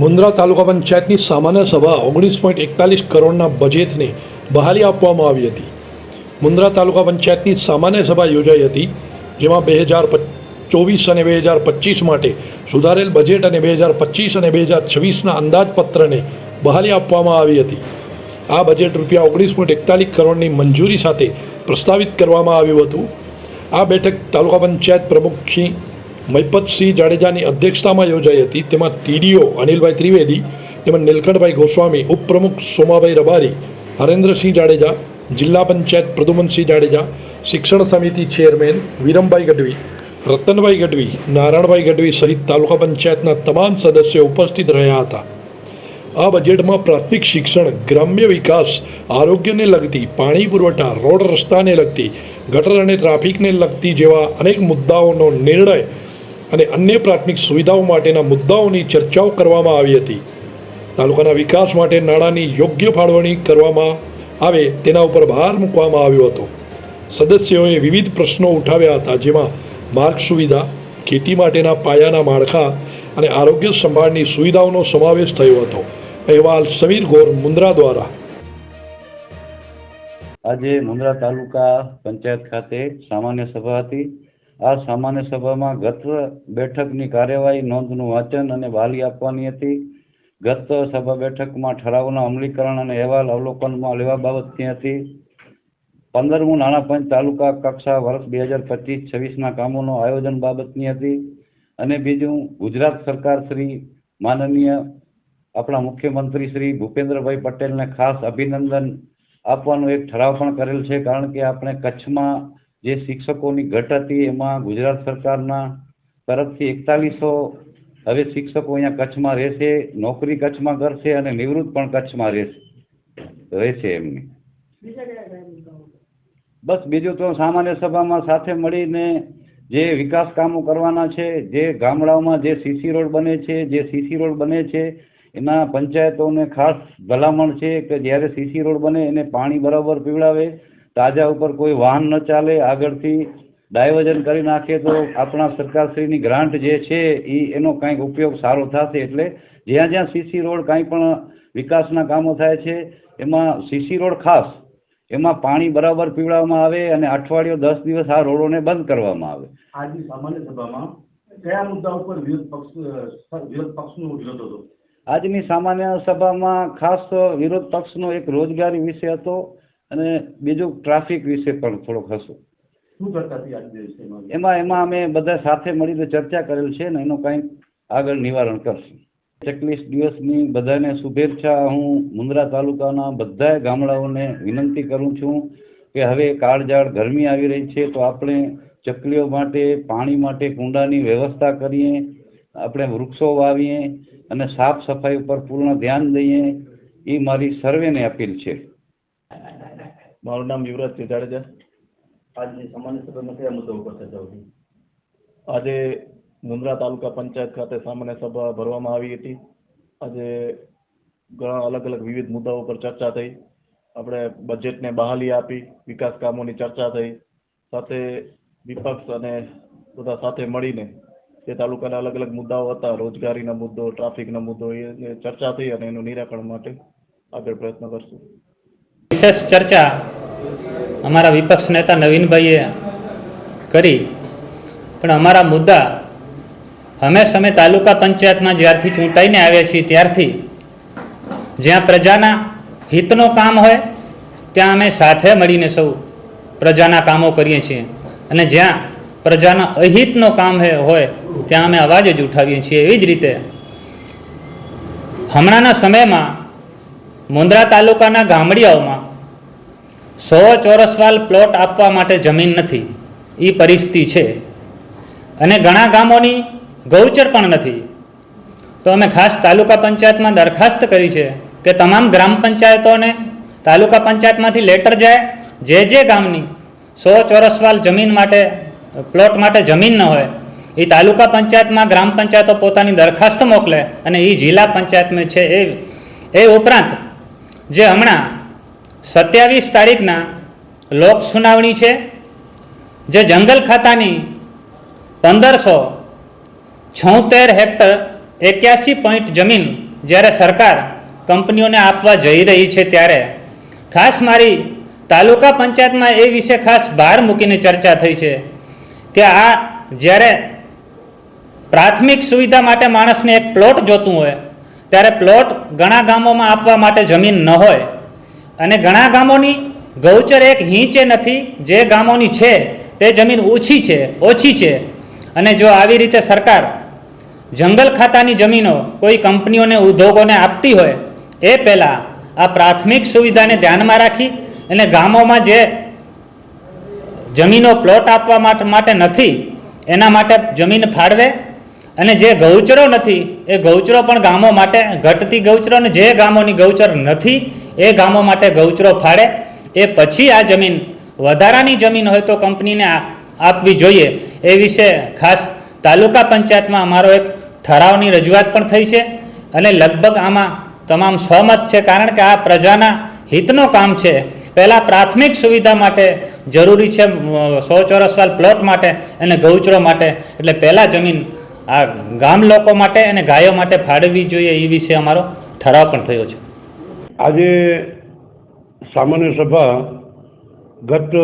મુન્દ્રા તાલુકા પંચાયતની સામાન્ય સભા ઓગણીસ પોઈન્ટ એકતાલીસ કરોડના બજેટને બહાલી આપવામાં આવી હતી. મુન્દ્રા તાલુકા પંચાયતની સામાન્ય સભા યોજાઈ હતી, જેમાં બે હજાર ચોવીસ અને બે હજાર પચીસ માટે સુધારેલ બજેટ અને બે હજાર પચીસ અને બે હજાર છવ્વીસના અંદાજપત્રને બહાલી આપવામાં આવી હતી. આ બજેટ રૂપિયા ઓગણીસ પોઈન્ટ એકતાલીસ કરોડની મંજૂરી સાથે પ્રસ્તાવિત કરવામાં આવ્યું હતું. આ બેઠક તાલુકા પંચાયત પ્રમુખ શ્રી મહિપતસિંહ જાડેજાની અધ્યક્ષતામાં યોજાઈ હતી. તેમાં ટીડીઓ અનિલભાઈ ત્રિવેદી, તેમજ નીલકંઠભાઈ ગોસ્વામી, ઉપપ્રમુખ સોમાભાઈ રબારી, હરેન્દ્રસિંહ જાડેજા, જિલ્લા પંચાયત પ્રદુમનસિંહ જાડેજા, શિક્ષણ સમિતિ ચેરમેન વિરમભાઈ ગઢવી, રતનભાઈ ગઢવી, નારાયણભાઈ ગઢવી સહિત તાલુકા પંચાયતના તમામ સદસ્યો ઉપસ્થિત રહ્યા હતા. આ બજેટમાં પ્રાથમિક શિક્ષણ, ગ્રામ્ય વિકાસ, આરોગ્યને લગતી, પાણી પુરવઠા, રોડ રસ્તાને લગતી, ગટર અને ટ્રાફિકને લગતી જેવા અનેક મુદ્દાઓનો નિર્ણય અને અન્ય પ્રાથમિક સુવિધાઓ માટેના મુદ્દાઓની ચર્ચાઓ કરવામાં આવી હતી. તાલુકાના વિકાસ માટે નાણાંની યોગ્ય ફાળવણી કરવામાં આવે તેના ઉપર ભાર મૂકવામાં આવ્યો હતો. સદસ્યોએ વિવિધ પ્રશ્નો ઉઠાવ્યા હતા, જેમાં માર્ગ સુવિધા, ખેતી માટેના પાયાના માળખા અને આરોગ્ય સંભાળની સુવિધાઓનો સમાવેશ થયો હતો. અહેવાલ સમીર ગોર, મુન્દ્રા દ્વારા. આજે મુન્દ્રા તાલુકા પંચાયત ખાતે સામાન્ય સભા હતી. આ સામાન્ય સભામાં ગત બેઠકની કાર્યવાહી, નોંધનું વાંચન અને વાલી આપવાની હતી. ગત સભા બેઠકમાં ઠરાવના અમલીકરણ અને અહેવાલ અવલોકનમાં લેવા બાબતની હતી. પંદરમું નાણાં પંચ તાલુકા કક્ષા વર્ષ બે હજાર પચીસ છવ્વીસના કામોનું આયોજન બાબતની હતી. અને બીજું, ગુજરાત સરકાર શ્રી માનનીય આપણા મુખ્યમંત્રી શ્રી ભૂપેન્દ્રભાઈ પટેલને ખાસ અભિનંદન આપવાનો એક ઠરાવ પણ કરેલ છે, કારણ કે આપણે કચ્છમાં જે શિક્ષકોની ઘટ હતી એમાં ગુજરાત સરકારના તરફથી એકતાલીસો હવે શિક્ષકો અહીંયા કચ્છમાં રહેશે નોકરી કચ્છમાં કરશે અને નિવૃત્ત પણ કચ્છમાં રહેશે. રહેશે એમની. બસ બીજું તો સામાન્ય સભામાં સાથે મળીને જે વિકાસ કામો કરવાના છે જે ગામડાઓમાં જે સીસી રોડ બને છે જે સીસી રોડ બને છે એના પંચાયતોને ખાસ ભલામણ છે કે જ્યારે સીસી રોડ બને એને પાણી બરાબર પીવડાવે તાજા ઉપર કોઈ વાહન ન ચાલે આગળથી ડાયવર્જન કરી નાખીએ તો આપણા સરકારશ્રીની ગ્રાન્ટ જે છે એ એનો કંઈક ઉપયોગ સારો થશે એટલે જ્યાં જ્યાં સીસી રોડ કાંઈ પણ વિકાસના કામો થાય છે એમાં સીસી રોડ ખાસ એમાં પાણી બરાબર પીવડાવવામાં આવે અને અઠવાડિયો દસ દિવસ આ રોડોને બંધ કરવામાં આવે. આજની સામાન્ય સભામાં કયા મુદ્દા ઉપર વિરોધ પક્ષ વિરોધ પક્ષનો વિરોધ હતો આજની સામાન્ય સભામાં ખાસ વિરોધ પક્ષનો એક રોજગારી વિષય હતો અને બીજું ટ્રાફિક વિશે પણ થોડોક હતો શું ચર્ચા થઈ આજના વિષયમાં એમાં? એમાં અમે બધા સાથે મળીને ચર્ચા કરેલ છે ને એનું કંઈક આગળ નિવારણ કરશું. એકવીસ દિવસની બધાને શુભેચ્છા. હું મુન્દ્રા તાલુકાના બધા ગામડાઓને વિનંતી કરું છું કે હવે કાળઝાળ ગરમી આવી રહી છે તો આપણે ચકલીઓ માટે પાણી માટે કુંડાની વ્યવસ્થા કરીએ આપણે વૃક્ષો વાવીએ અને સાફ સફાઈ ઉપર પૂર્ણ ધ્યાન દઈએ. એ મારી સર્વેને અપીલ છે. મારું નામ યુવરાજસિંહ જાડેજા આજની સામાન્ય સભામાં કયા મુદ્દા ઉપર ચર્ચા હતી આજે મુન્દ્રા તાલુકા પંચાયત ખાતે સામાન્ય સભા ભરવામાં આવી હતી. આજે ઘણા અલગ અલગ વિવિધ મુદ્દાઓ પર ચર્ચા થઈ. આપણે બજેટને બહાલી આપી વિકાસ કામોની ચર્ચા થઈ. સાથે વિપક્ષ અને બધા સાથે મળીને તે તાલુકાના અલગ અલગ મુદ્દાઓ હતા રોજગારીના મુદ્દો ટ્રાફિકના મુદ્દો એ એ ચર્ચા થઈ અને એનું નિરાકરણ માટે આગળ પ્રયત્ન કરશું. વિશેષ ચર્ચા અમારા વિપક્ષ નેતા નવીનભાઈએ કરી. પણ અમારા મુદ્દા હંમેશ અમે તાલુકા પંચાયતમાં જ્યારથી ચૂંટાઈને આવ્યા છીએ ત્યારથી જ્યાં પ્રજાના હિતનો કામ હોય ત્યાં અમે સાથે મળીને સૌ પ્રજાના કામો કરીએ છીએ. અને જ્યાં પ્રજાના અહિતનો કામ હોય ત્યાં અમે અવાજ જ ઉઠાવીએ છીએ. એવી જ રીતે હમણાંના સમયમાં મુન્દ્રા તાલુકાના ગામડિયાઓમાં સો ચોરસવાલ પ્લોટ આપવા માટે જમીન નથી. એ પરિસ્થિતિ છે. અને ઘણા ગામોની ગૌચર પણ નથી. તો અમે ખાસ તાલુકા પંચાયતમાં દરખાસ્ત કરી છે કે તમામ ગ્રામ પંચાયતોને તાલુકા પંચાયતમાંથી લેટર જાય, જે જે ગામની સો ચોરસવાલ જમીન માટે, પ્લોટ માટે જમીન ન હોય એ તાલુકા પંચાયતમાં ગ્રામ પંચાયતો પોતાની દરખાસ્ત મોકલે અને એ જિલ્લા પંચાયતમાં છે એ એ ઉપરાંત જે હમણાં સત્યાવીસ તારીખના લોક સુનાવણી છે, જે જંગલ ખાતાની પંદરસો છોતેર હેક્ટર એક્યાસી પોઈન્ટ જમીન જ્યારે સરકાર કંપનીઓને આપવા જઈ રહી છે ત્યારે ખાસ મારી તાલુકા પંચાયતમાં એ વિશે ખાસ ભાર મૂકીને ચર્ચા થઈ છે કે આ જ્યારે પ્રાથમિક સુવિધા માટે માણસને એક પ્લોટ જોતું હોય ત્યારે પ્લોટ ઘણા ગામોમાં આપવા માટે જમીન ન હોય. અને ઘણા ગામોની ગૌચર એક હિંચે નથી, જે ગામોની છે, તે જમીન ઓછી છે ઓછી છે. અને જો આવી રીતે સરકાર જંગલ ખાતાની જમીનો કોઈ કંપનીઓને, ઉદ્યોગોને આપતી હોય, એ પહેલાં આ પ્રાથમિક સુવિધાને ધ્યાનમાં રાખી અને ગામોમાં જે જમીનો પ્લોટ આપવા માટે નથી, એના માટે જમીન ફાળવે અને જે ગૌચરો નથી, એ ગૌચરો પણ ગામો માટે ઘટતી ગૌચરો અને જે ગામોની ગૌચર નથી, એ ગામો માટે ગૌચરો ફાળે. એ પછી આ જમીન, વધારાની જમીન હોય તો કંપનીને આપવી જોઈએ. એ વિશે ખાસ તાલુકા પંચાયતમાં અમારો એક ઠરાવની રજૂઆત પણ થઈ છે અને લગભગ આમાં તમામ સહમત છે કારણ કે આ પ્રજાના હિતનું કામ છે. પહેલાં પ્રાથમિક સુવિધા માટે જરૂરી છે સો ચોરસવાલ પ્લોટ માટે અને ગૌચરો માટે. એટલે પહેલાં જમીન આ ગામ લોકો માટે અને ગાયો માટે ફાળવવી જોઈએ એ વિશે અમારો ઠરાવ પણ થયો છે. આજે સામાન્ય સભા ગત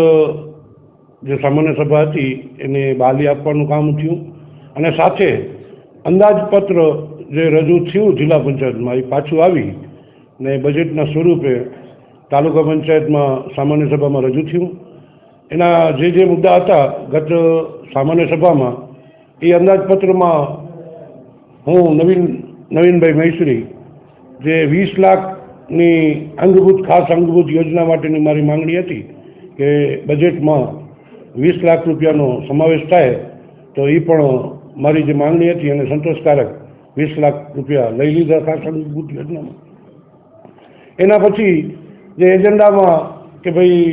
જે સામાન્ય સભા હતી એને બાલી આપવાનું કામ થયું અને સાથે અંદાજપત્ર જે રજૂ થયું જિલ્લા પંચાયતમાં એ પાછું આવી ને બજેટના સ્વરૂપે તાલુકા પંચાયતમાં સામાન્ય સભામાં રજૂ થયું. એના જે જે મુદ્દા હતા ગત સામાન્ય સભામાં એ અંદાજપત્રમાં હું નવીન, નવીનભાઈ મૈસુરી, જે વીસ લાખની અંગભૂત, ખાસ અંગભૂત યોજના માટેની મારી માંગણી હતી કે બજેટમાં વીસ લાખ રૂપિયાનો સમાવેશ થાય, તો એ પણ મારી જે માંગણી હતી એને સંતોષકારક વીસ લાખ રૂપિયા લઈ લીધા ખાસ અંગભૂત યોજનામાં. એના પછી જે એજન્ડામાં કે ભાઈ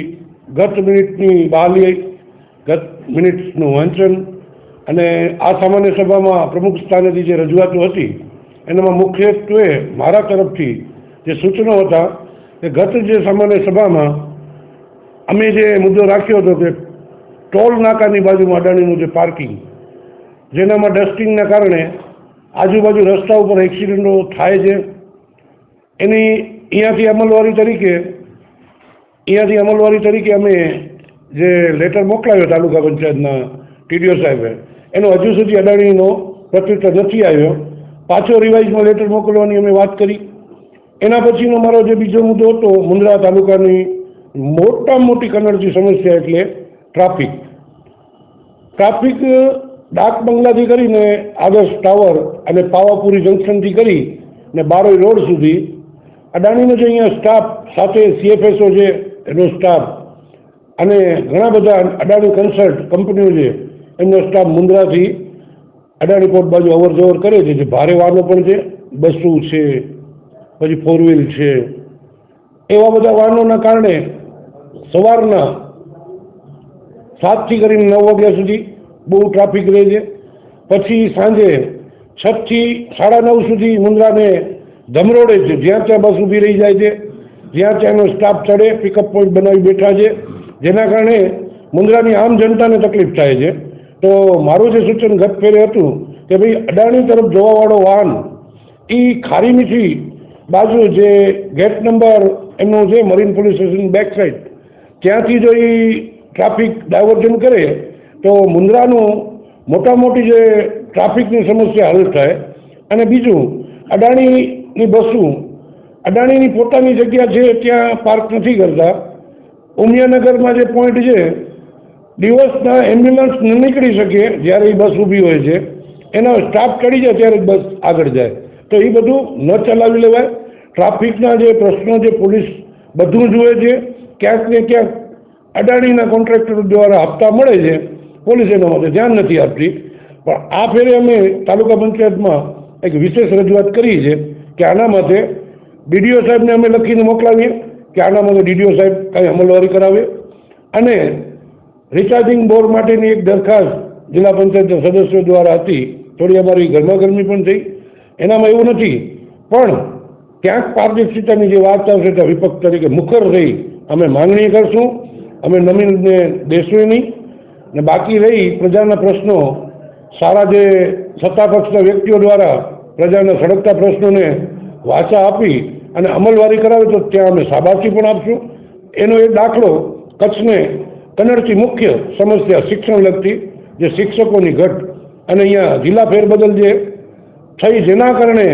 ગત મિનિટની બહાલી, ગત મિનિટનું વાંચન અને આ સામાન્ય સભામાં પ્રમુખ સ્થાનેથી જે રજૂઆતો હતી, એનામાં મુખ્યત્વે મારા તરફથી જે સૂચનો હતા કે ગત જે સામાન્ય સભામાં અમે જે મુદ્દો રાખ્યો હતો કે ટોલ નાકાની બાજુમાં અડાણીનું જે પાર્કિંગ, જેનામાં ડસ્ટિંગના કારણે આજુબાજુ રસ્તા ઉપર એક્સિડન્ટો થાય છે. એની અહીંયાથી અમલવારી તરીકે, અહીંયાથી અમલવારી તરીકે અમે જે લેટર મોકલાવ્યો તાલુકા પંચાયતના ટીડીઓ સાહેબે એનો હજુ સુધી અદાણીનો પ્રત્યુત્તર નથી આવ્યો. પાછો રિવાઇઝમાં લેટર મોકલવાની અમે વાત કરી. એના પછીનો મારો જે બીજો મુદ્દો હતો, મુંદ્રા તાલુકાની મોટામાં મોટી કનડતી સમસ્યા એટલે ટ્રાફિક. ટ્રાફિક ડાક બંગલાથી કરીને આદર્શ ટાવર અને પાવાપુરી જંકશનથી કરી ને બારોઈ રોડ સુધી અદાણીનો જે અહીંયા સ્ટાફ સાથે સીએફએસઓ છે, એનો સ્ટાફ અને ઘણા બધા અદાણી કન્સલ્ટ કંપનીઓ છે એમનો સ્ટાફ મુંદ્રાથી અડાણી પોર્ટ બાજુ અવર જવર કરે છે, જે ભારે વાહનો પણ છે, બસો છે, પછી ફોર વ્હીલ છે. એવા બધા વાહનોના કારણે સવારના સાતથી કરીને નવ વાગ્યા સુધી બહુ ટ્રાફિક રહે છે. પછી સાંજે છથી સાડા નવ સુધી મુંદ્રાને ધમરોડે છે, જ્યાં ત્યાં બસ ઊભી રહી જાય છે, જ્યાં ત્યાંનો સ્ટાફ ચડે પિકઅપ પોઈન્ટ બનાવી બેઠા છે, જેના કારણે મુંદ્રાની આમ જનતાને તકલીફ થાય છે. તો મારું જે સૂચન ગત ફેરે હતું કે ભાઈ, અડાણી તરફ જોવાવાળો વાહન એ ખારી મીઠી બાજુ જે ગેટ નંબર એમનું છે marine police station back side ત્યાંથી જો એ ટ્રાફિક ડાયવર્ઝન કરે, તો મુંદ્રાનું મોટા મોટી જે ટ્રાફિકની સમસ્યા હલ થાય. અને બીજું, અડાણીની બસો, અડાણીની પોતાની જગ્યા છે, ત્યાં પાર્ક નથી કરતા. ઉમિયાનગરમાં જે પોઈન્ટ છે દિવસના એમ્બ્યુલન્સ ન નીકળી શકે જ્યારે એ બસ ઊભી હોય છે, એનો સ્ટાફ ચડી જાય ત્યારે બસ આગળ જાય. તો એ બધું ન ચલાવી લેવાય. ટ્રાફિકના જે પ્રશ્નો જે પોલીસ બધું જુએ છે, ક્યાંક ને ક્યાંક અડાણીના કોન્ટ્રાક્ટરો દ્વારા હપ્તા મળે છે, પોલીસ એના માટે ધ્યાન નથી આપતી. પણ આ ફેરે અમે તાલુકા પંચાયતમાં એક વિશેષ રજૂઆત કરી છે કે આના માટે ડીડીઓ સાહેબને અમે લખીને મોકલાવીએ કે આના માટે ડીડીઓ સાહેબ કાંઈ અમલવારી કરાવે. અને રિચાર્જિંગ બોર માટેની એક દરખાસ્ત જિલ્લા પંચાયતના સદસ્યો દ્વારા હતી. થોડી અમારી ગરમાગરમી પણ થઈ. એનામાં એવું નથી, પણ ક્યાંક પારદર્શિતાની જે વાત આવશે તે વિપક્ષ તરીકે મુખર રહી. અમે માંગણી કરશું. અમે નમીનને દેશું નહીં. ને બાકી રહી પ્રજાના પ્રશ્નો. સારા જે સત્તાપક્ષના વ્યક્તિઓ દ્વારા પ્રજાના સળગતા પ્રશ્નોને વાચા આપી અને અમલવારી કરાવે તો ત્યાં અમે શાબાશી પણ આપશું. એનો એ દાખલો કચ્છને કન્નડથી મુખ્ય સમસ્યા શિક્ષણ લગતી જે શિક્ષકોની ઘટ અને અહીંયા જિલ્લા ફેરબદલ જે થઈ જેના કારણે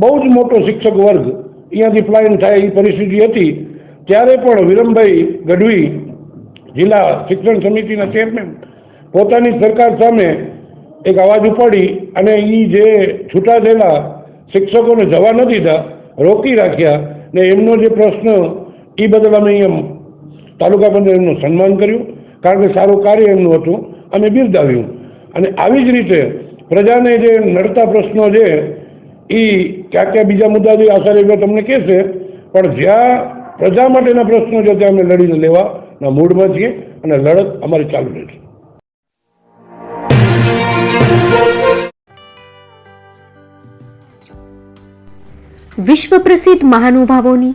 બહુ જ મોટો શિક્ષક વર્ગ અહીંયાથી પ્લાયન થાય એ પરિસ્થિતિ હતી. ત્યારે પણ વિરમભાઈ ગઢવી જિલ્લા શિક્ષણ સમિતિના ચેરમેન પોતાની સરકાર સામે એક અવાજ ઉપાડી અને એ જે છૂટા થયેલા શિક્ષકોને જવા ન દીધા, રોકી રાખ્યા ને એમનો જે પ્રશ્ન એ બદલ અમે અહીંયા તાલુકા પંચાયત એમનું સન્માન કર્યું, કારણ કે સારું કાર્ય એમનું હતું અને બિરદાવ્યું. અને આવી જ રીતે પ્રજાને જે નડતા પ્રશ્નો છે એ ક્યાં ક્યાં બીજા મુદ્દા જે આચાર્ય તમને કહેશે, પણ જ્યાં પ્રજા માટેના પ્રશ્નો છે, ત્યાં અમે લડીને લેવાના મૂડમાં છીએ અને લડત અમારી ચાલુ રહેશે. વિશ્વ પ્રસિદ્ધ મહાનુભાવોની